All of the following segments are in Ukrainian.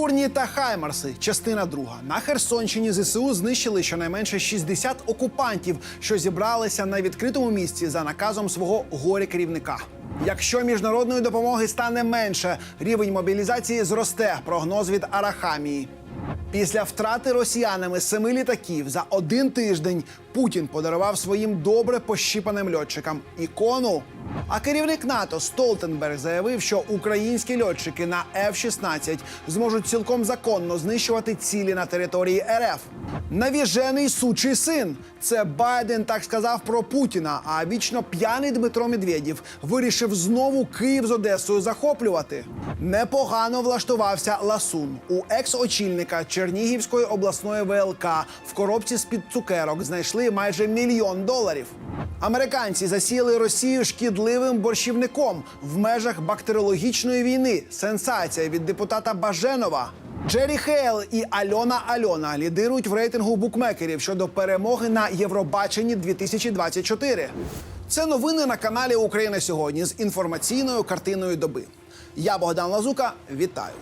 Турні та Хаймарси. Частина друга. На Херсонщині ЗСУ знищили щонайменше 60 окупантів, що зібралися на відкритому місці за наказом свого горі керівника. Якщо міжнародної допомоги стане менше, рівень мобілізації зросте. Прогноз від Арахамії. Після втрати росіянами семи літаків за один тиждень Путін подарував своїм добре пощіпаним льотчикам ікону. А керівник НАТО Столтенберг заявив, що українські льотчики на F-16 зможуть цілком законно знищувати цілі на території РФ. Навіжений сучий син. Це Байден так сказав про Путіна. А вічно п'яний Дмитро Медведєв вирішив знову Київ з Одесою захоплювати. Непогано влаштувався Ласун у екс-очільника Чернігівської обласної ВЛК в коробці з під цукерок знайшли майже мільйон доларів. Американці засіяли Росію шкідливим борщівником в межах бактеріологічної війни. Сенсація від депутата Баженова. Джері Хейл і Альона Альона лідирують в рейтингу букмекерів щодо перемоги на Євробаченні 2024. Це новини на каналі Україна сьогодні з інформаційною картиною доби. Я Богдан Лазука. Вітаю.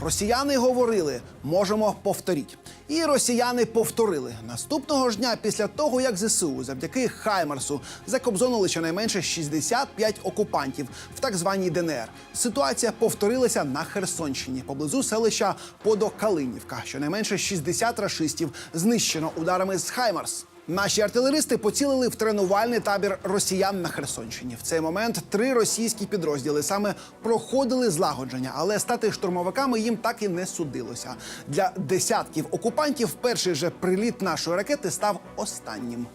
Росіяни говорили, можемо повторіть. І росіяни повторили наступного ж дня після того, як ЗСУ завдяки Хаймарсу закобзонили щонайменше 65 окупантів в так званій ДНР. Ситуація повторилася на Херсонщині поблизу селища Подокалинівка. Щонайменше 60 рашистів знищено ударами з Хаймарс. Наші артилеристи поцілили в тренувальний табір росіян на Херсонщині. В цей момент три російські підрозділи саме проходили злагодження, але стати штурмовиками їм так і не судилося. Для десятків окупантів перший же приліт нашої ракети став останнім.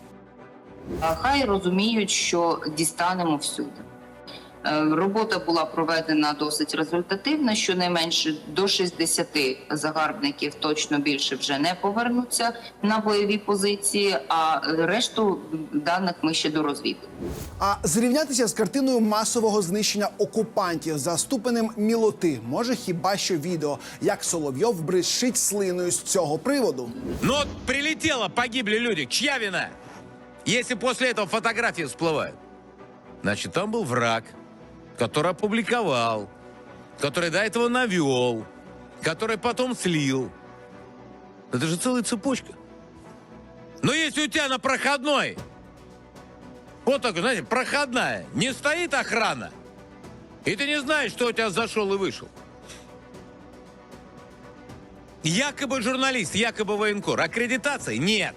Хай розуміють, що дістанемо всюди. Е, Робота була проведена досить результативно. Щонайменше до 60 загарбників точно більше вже не повернуться на бойові позиції. А решту даних ми ще дорозвідуємо. А зрівнятися з картиною масового знищення окупантів за ступенем мілоти може хіба що відео, як Соловйов брещить слиною з цього приводу. Ну вот прилетело, погибли люди. Чья вина? Если после этого фотографии всплывают. Значит, там был враг, Который опубликовал, который до этого навел, который потом слил. Это же целая цепочка. Но если у тебя на проходной, вот так, знаете, проходная, не стоит охрана, и ты не знаешь, что у тебя зашел и вышел. Якобы журналист, якобы военкор. Аккредитации нет.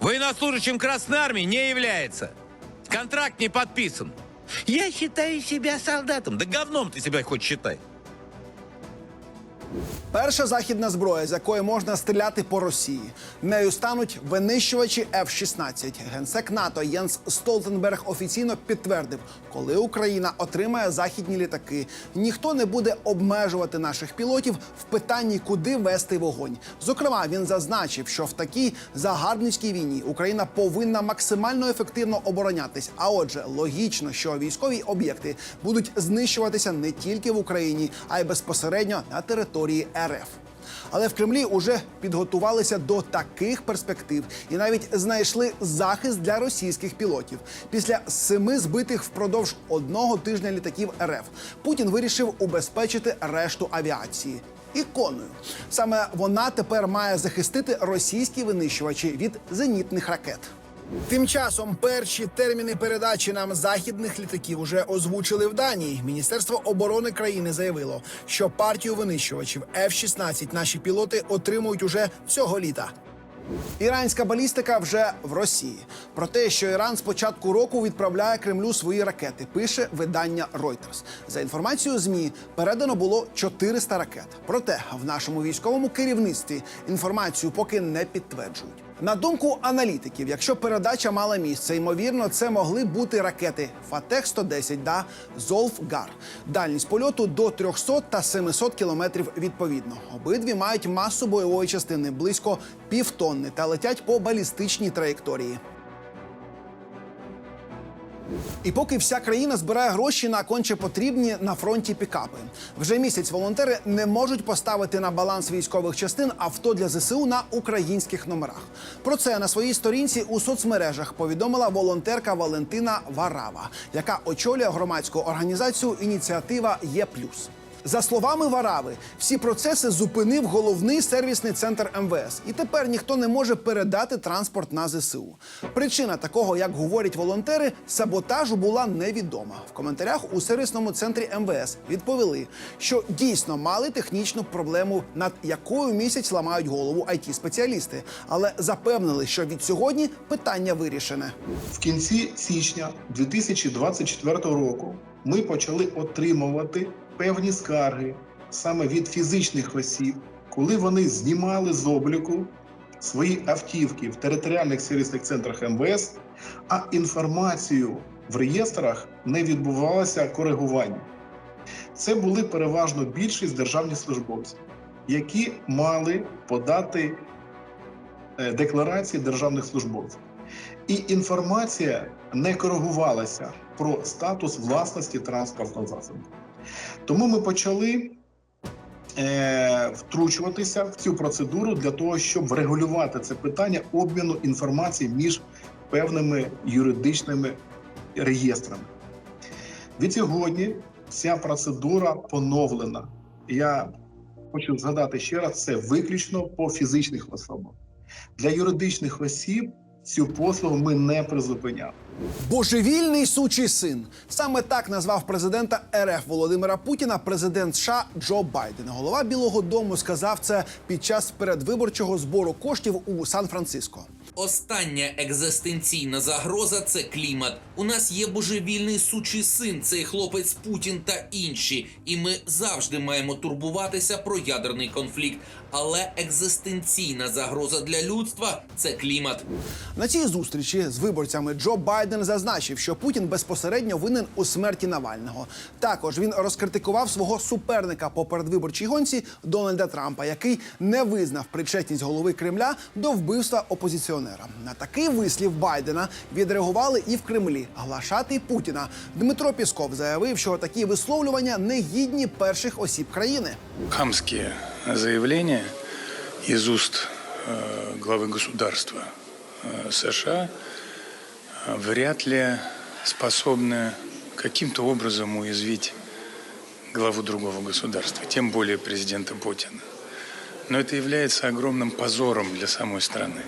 Военнослужащим Красной Армии не является. Контракт не подписан. Я считаю себя солдатом. Да говном ты себя хоть считай. Перша західна зброя, з якої можна стріляти по Росії. Нею стануть винищувачі F-16. Генсек НАТО Єнс Столтенберг офіційно підтвердив, коли Україна отримає західні літаки, ніхто не буде обмежувати наших пілотів в питанні, куди вести вогонь. Зокрема, він зазначив, що в такій загарбницькій війні Україна повинна максимально ефективно оборонятись. А отже, логічно, що військові об'єкти будуть знищуватися не тільки в Україні, а й безпосередньо на території РФ. Але в Кремлі уже підготувалися до таких перспектив і навіть знайшли захист для російських пілотів. Після семи збитих впродовж одного тижня літаків РФ Путін вирішив убезпечити решту авіації. Іконою саме вона тепер має захистити російські винищувачі від зенітних ракет. Тим часом перші терміни передачі нам західних літаків уже озвучили в Данії. Міністерство оборони країни заявило, що партію винищувачів F-16 наші пілоти отримують уже цього літа. Іранська балістика вже в Росії. Про те, що Іран з початку року відправляє Кремлю свої ракети, пише видання Reuters. За інформацією змі передано було 400 ракет. Проте в нашому військовому керівництві інформацію поки не підтверджують. На думку аналітиків, якщо передача мала місце, ймовірно, це могли бути ракети Фатех 110 да Золфгар. Дальність польоту до 300 та 700 кілометрів відповідно. Обидві мають масу бойової частини близько півтонни та летять по балістичній траєкторії. І поки вся країна збирає гроші на конче потрібні на фронті пікапи, вже місяць волонтери не можуть поставити на баланс військових частин авто для ЗСУ на українських номерах. Про це на своїй сторінці у соцмережах повідомила волонтерка Валентина Варава, яка очолює громадську організацію Ініціатива Є плюс. За словами Варави, всі процеси зупинив головний сервісний центр МВС, і тепер ніхто не може передати транспорт на ЗСУ. Причина такого, як говорять волонтери, саботажу була невідома. В коментарях у сервісному центрі МВС відповіли, що дійсно мали технічну проблему, над якою місяць ламають голову it спеціалісти але запевнили, що від сьогодні питання вирішене. В кінці січня 2024 року ми почали отримувати певні скарги саме від фізичних осіб, коли вони знімали з обліку свої автівки в територіальних сервісних центрах МВС, а інформацію в реєстрах не відбувалося коригування. Це були переважно більшість державних службовців, які мали подати е, декларації державних службовців. І інформація не коригувалася про статус власності транспортного засобу. Тому ми почали е, втручуватися в цю процедуру для того, щоб врегулювати це питання обміну інформації між певними юридичними реєстрами. Від сьогодні ця процедура поновлена. Я хочу згадати ще раз: це виключно по фізичних особах. Для юридичних осіб цю послугу ми не призупиняли. Божевільний сучий син саме так назвав президента РФ Володимира Путіна президент США Джо Байден. Голова Білого Дому сказав це під час передвиборчого збору коштів у Сан-Франциско. Остання екзистенційна загроза це клімат. У нас є божевільний сучий син, цей хлопець Путін та інші, і ми завжди маємо турбуватися про ядерний конфлікт. Але екзистенційна загроза для людства це клімат. На цій зустрічі з виборцями Джо Байден зазначив, що Путін безпосередньо винен у смерті Навального. Також він розкритикував свого суперника по передвиборчій гонці Дональда Трампа, який не визнав причетність голови Кремля до вбивства опозиціонера. На такий вислів Байдена відреагували і в Кремлі. Глашатий Путіна Дмитро Пісков заявив, що такі висловлювання не гідні перших осіб країни. хамские заявления из уст э, главы государства э, США э, вряд ли способны каким-то образом уязвить главу другого государства, тем более президента Путина. Но это является огромным позором для самой страны.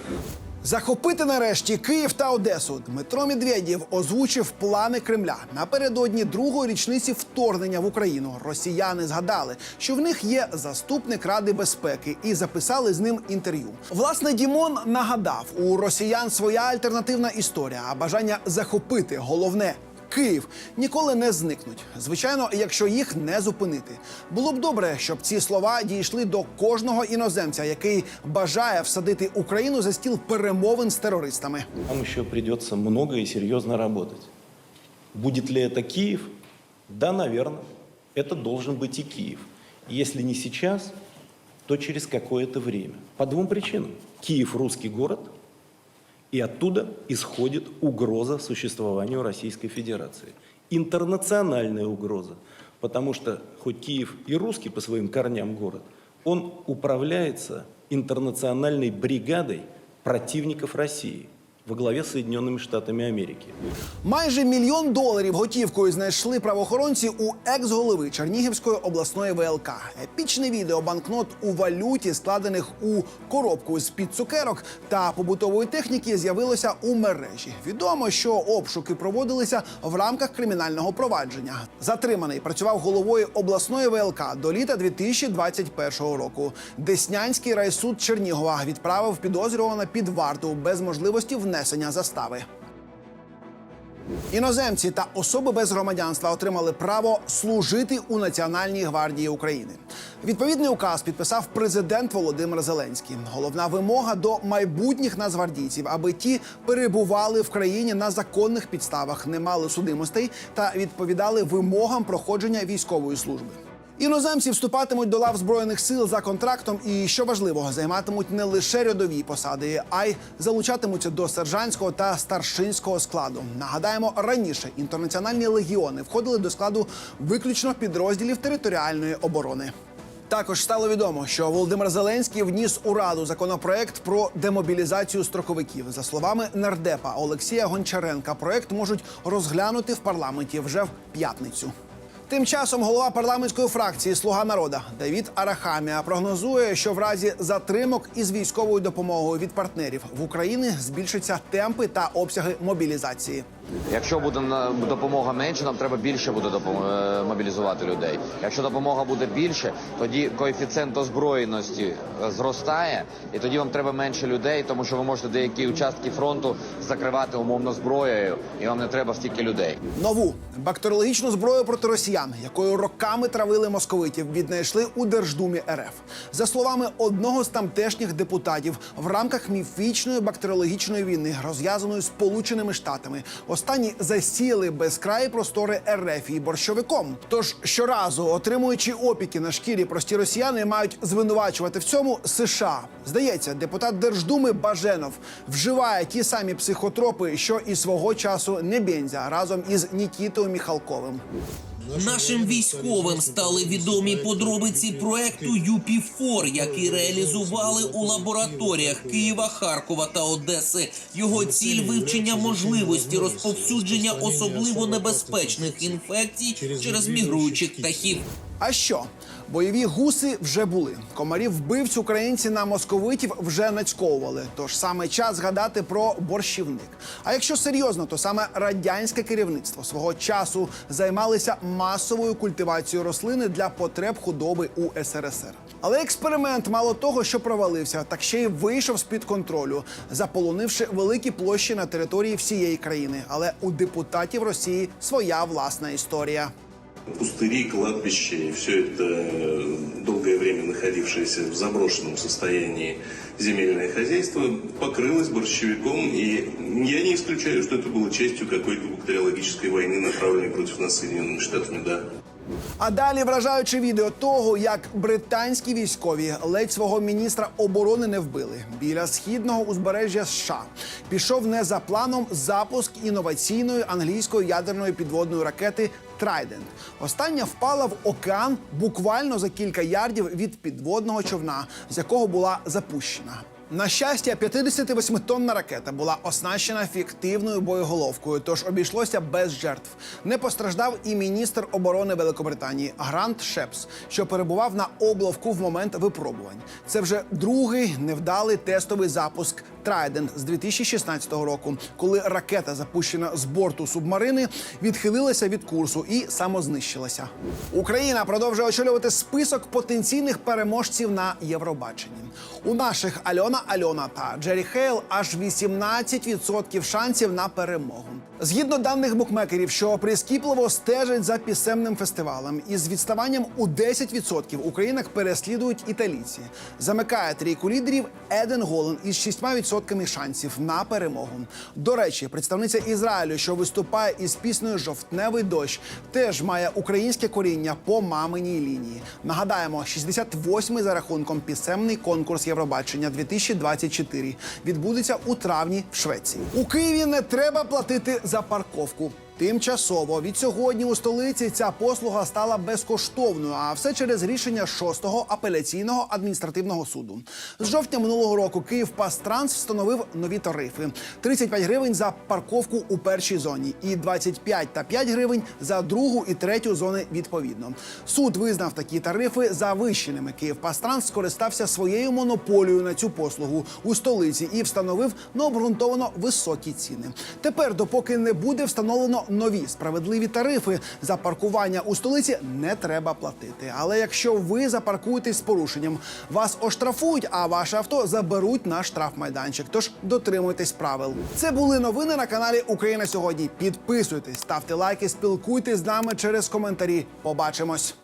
Захопити нарешті Київ та Одесу. Дмитро Медведєв озвучив плани Кремля напередодні другої річниці вторгнення в Україну. Росіяни згадали, що в них є заступник Ради безпеки, і записали з ним інтерв'ю. Власне, Дімон нагадав, у росіян своя альтернативна історія, а бажання захопити головне. Київ ніколи не зникнуть. Звичайно, якщо їх не зупинити. Було б добре, щоб ці слова дійшли до кожного іноземця, який бажає всадити Україну за стіл перемовин з терористами. Нам еще придется много и серьезно работать. Будет ли это Киев? Да, наверное. Это должен быть и Киев. И Если не сейчас, то через какое-то время. По двум причинам. Киев – русский город, и оттуда исходит угроза существованию Российской Федерации. Интернациональная угроза. Потому что хоть Киев и русский по своим корням город, он управляется интернациональной бригадой противников России во главе с Соединенными Штатами Америки. Майже мільйон доларів готівкою знайшли правоохоронці у екс-голови Чернігівської обласної ВЛК. Епічне відео банкнот у валюті, складених у коробку з під цукерок та побутової техніки, з'явилося у мережі. Відомо, що обшуки проводилися в рамках кримінального провадження. Затриманий працював головою обласної ВЛК до літа 2021 року. Деснянський райсуд Чернігова відправив підозрюваного під варту без можливості внесення застави. Іноземці та особи без громадянства отримали право служити у Національній гвардії України. Відповідний указ підписав президент Володимир Зеленський. Головна вимога до майбутніх нацгвардійців, аби ті перебували в країні на законних підставах, не мали судимостей та відповідали вимогам проходження військової служби. Іноземці вступатимуть до лав збройних сил за контрактом і, що важливо, займатимуть не лише рядові посади, а й залучатимуться до сержантського та старшинського складу. Нагадаємо, раніше інтернаціональні легіони входили до складу виключно підрозділів територіальної оборони. Також стало відомо, що Володимир Зеленський вніс у раду законопроект про демобілізацію строковиків. За словами нардепа Олексія Гончаренка, проект можуть розглянути в парламенті вже в п'ятницю. Тим часом голова парламентської фракції Слуга народа Давід Арахамія прогнозує, що в разі затримок із військовою допомогою від партнерів в Україні збільшаться темпи та обсяги мобілізації. Якщо буде допомога менше, нам треба більше буде е, мобілізувати людей. Якщо допомога буде більше, тоді коефіцієнт озброєності зростає, і тоді вам треба менше людей, тому що ви можете деякі участки фронту закривати умовно зброєю, і вам не треба стільки людей. Нову бактеріологічну зброю проти росіян, якою роками травили московитів, віднайшли у Держдумі РФ. За словами одного з тамтешніх депутатів, в рамках міфічної бактеріологічної війни, розв'язаної Сполученими Штатами, останні засіяли безкраї простори РФ і борщовиком. Тож щоразу, отримуючи опіки на шкірі, прості росіяни мають звинувачувати в цьому США. Здається, депутат Держдуми Баженов вживає ті самі психотропи, що і свого часу Небензя разом із Нікітою Міхалковим. Нашим військовим стали відомі подробиці проекту ЮПІ-4, який реалізували у лабораторіях Києва, Харкова та Одеси. Його ціль вивчення можливості розповсюдження особливо небезпечних інфекцій через мігруючих птахів. А що? Бойові гуси вже були. Комарів вбивць українці на московитів вже нацьковували. Тож саме час згадати про борщівник. А якщо серйозно, то саме радянське керівництво свого часу займалися масовою культивацією рослини для потреб худоби у СРСР. Але експеримент мало того, що провалився, так ще й вийшов з під контролю, заполонивши великі площі на території всієї країни. Але у депутатів Росії своя власна історія пустыри, кладбища, и все это э, долгое время находившееся в заброшенном состоянии земельное хозяйство покрылось борщевиком, и я не исключаю, что это было частью какой-то бактериологической войны, направленной против нас Соединенными Штатами, да. А далі вражаюче відео того, як британські військові ледь свого міністра оборони не вбили біля східного узбережжя США. Пішов не за планом запуск інноваційної англійської ядерної підводної ракети Трайдент. Остання впала в океан буквально за кілька ярдів від підводного човна, з якого була запущена. На щастя, 58-тонна ракета була оснащена фіктивною боєголовкою, тож обійшлося без жертв. Не постраждав і міністр оборони Великобританії Грант Шепс, що перебував на обловку в момент випробувань. Це вже другий невдалий тестовий запуск Трайдент з 2016 року, коли ракета, запущена з борту субмарини, відхилилася від курсу і самознищилася. Україна продовжує очолювати список потенційних переможців на Євробаченні. У наших Альона Альона та Джері Хейл аж 18% шансів на перемогу. Згідно даних букмекерів, що прискіпливо стежать за пісенним фестивалем, із відставанням у 10% Українок переслідують італійці. Замикає трійку лідерів Еден Голен із 6% шансів на перемогу. До речі, представниця Ізраїлю, що виступає із піснею Жовтневий дощ, теж має українське коріння по маминій лінії. Нагадаємо, 68-й за рахунком пісемний конкурс Євробачення 2024 відбудеться у травні в Швеції. У Києві не треба платити за парковку. Тимчасово від сьогодні у столиці ця послуга стала безкоштовною, а все через рішення 6-го апеляційного адміністративного суду. З жовтня минулого року Київ Пастранс встановив нові тарифи: 35 гривень за парковку у першій зоні і 25 та 5 гривень за другу і третю зони відповідно. Суд визнав такі тарифи завищеними. Київ Пастранс скористався своєю монополією на цю послугу у столиці і встановив необґрунтовано високі ціни. Тепер, допоки не буде встановлено нові справедливі тарифи за паркування у столиці, не треба платити. Але якщо ви запаркуєтесь з порушенням, вас оштрафують, а ваше авто заберуть на штрафмайданчик. Тож дотримуйтесь правил. Це були новини на каналі Україна сьогодні. Підписуйтесь, ставте лайки, спілкуйтесь з нами через коментарі. Побачимось.